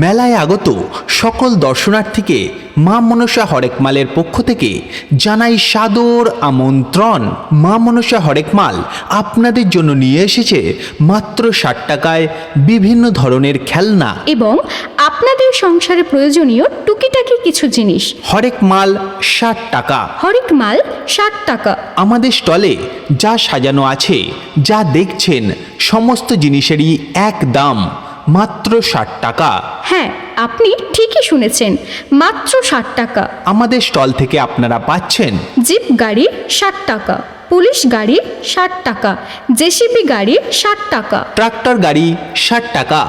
মেলায় আগত সকল দর্শনার্থীকে মা মনসা হরেকমালের পক্ষ থেকে জানাই সাদর আমন্ত্রণ। মা মনসা হরেকমাল আপনাদের জন্য নিয়ে এসেছে মাত্র ষাট টাকায় বিভিন্ন ধরনের খেলনা। এবং আপনাদের সংসারে প্রয়োজনীয় টুকিটাকি কিছু জিনিস। হরেক মাল ষাট টাকা। হরেক মাল ষাট টাকা। আমাদের স্টলে যা সাজানো আছে যা দেখছেন সমস্ত জিনিসেরই এক দাম। মাত্র ষাট টাকা। হ্যাঁ আপনি ঠিকই শুনেছেন মাত্র ষাট টাকা। আমাদের স্টল থেকে আপনারা পাচ্ছেন। জিপ গাড়ি ষাট টাকা পুলিশ গাড়ি ষাট টাকা জেসিবি গাড়ি ষাট টাকা। ট্রাক্টর গাড়ি ষাট টাকা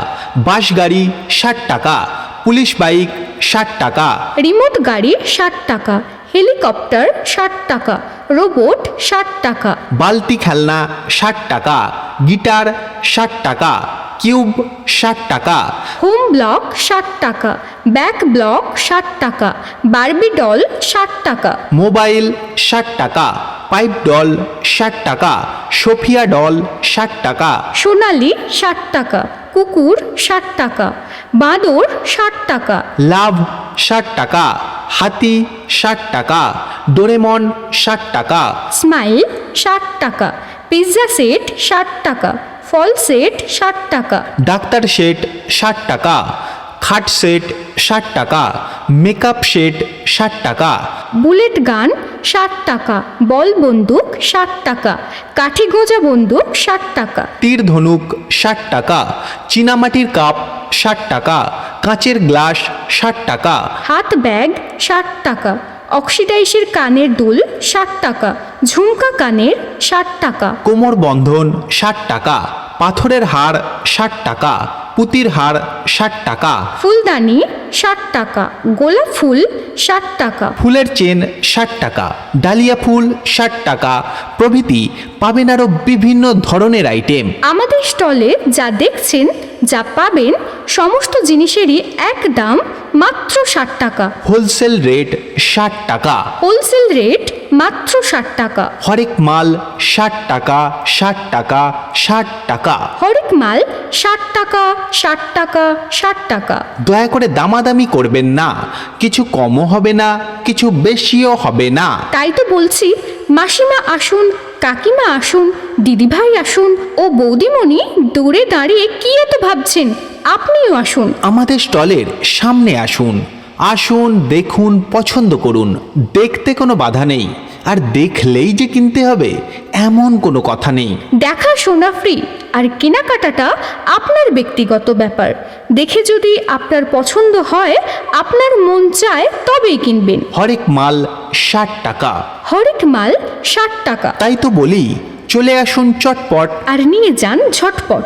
বাস গাড়ি ষাট টাকা পুলিশ বাইক ষাট টাকা। রিমোট গাড়ি ষাট টাকা হেলিকপ্টার ষাট টাকা রোবট ষাট টাকা। বালতি খেলনা ষাট টাকা গিটার ষাট টাকা কিউব ষাট টাকা। হোম ব্লক ষাট টাকা ব্যাক ব্লক ষাট টাকা বার্বি ডল ষাট টাকা। মোবাইল ষাট টাকা পাইপ ডল ষাট টাকা সোফিয়া ডল ষাট টাকা। সোনালি ষাট টাকা কুকুর ষাট টাকা বাঁদর ষাট টাকা। লাভ ষাট টাকা হাতি ষাট টাকা ডোরেমন ষাট টাকা। স্মাইল ষাট টাকা পিৎজা সেট ষাট টাকা। ফল সেট ষাট টাকা। ডাক্তার সেট ষাট টাকা খাট সেট ষাট টাকা মেকআপ সেট ষাট টাকা। বুলেট গান ষাট টাকা বল বন্দুক ষাট টাকা কাঠি গোজা বন্দুক ষাট টাকা। তীর ধনুক ষাট টাকা চীনামাটির কাপ ষাট টাকা কাঁচের গ্লাস ষাট টাকা। হাত ব্যাগ ষাট টাকা। অক্সিডাইসের কানের দুল ষাট টাকা ঝুমকা কানের ষাট টাকা। কোমর বন্ধন ষাট টাকা পাথরের হার ষাট টাকা পুতির হার ষাট টাকা। ফুলদানি ষাট টাকা গোলাপ ফুল ষাট টাকা। ফুলের চেন ষাট টাকা ডালিয়া ফুল ষাট টাকা। প্রভৃতি পাবেন আরও বিভিন্ন ধরনের আইটেম। আমাদের স্টলে যা দেখছেন যা পাবেন সমস্ত জিনিসেরই এক দাম মাত্র ষাট টাকা। হোলসেল রেট ষাট টাকা। হোলসেল রেট মাত্র ষাট টাকা। হরেক মাল ষাট টাকা ষাট টাকা ষাট টাকা। হরেক মাল ষাট টাকা ষাট টাকা ষাট টাকা। দয়া করে দামাদামি করবেন না। কিছু কমও হবে না কিছু বেশিও হবে না। তাই তো বলছি মাসিমা আসুন কাকিমা আসুন, দিদিভাই আসুন ও বৌদিমণি দূরে দাঁড়িয়ে কি এত ভাবছেন? আপনিও আসুন। আমাদের স্টলের সামনে আসুন। আসুন, দেখুন, পছন্দ করুন। দেখতে কোনো বাধা নেই। আর দেখলেই যে কিনতে হবে এমন কোনো কথা নেই। দেখা শোনা ফ্রি আর কেনাকাটাটা আপনার ব্যক্তিগত ব্যাপার। দেখে যদি আপনার পছন্দ হয় আপনার মন চায় তবেই কিনবেন। হরেক মাল ষাট টাকা। হরেক মাল ষাট টাকা। তাই তো বলি চলে আসুন চটপট। আর নিয়ে যান ঝটপট।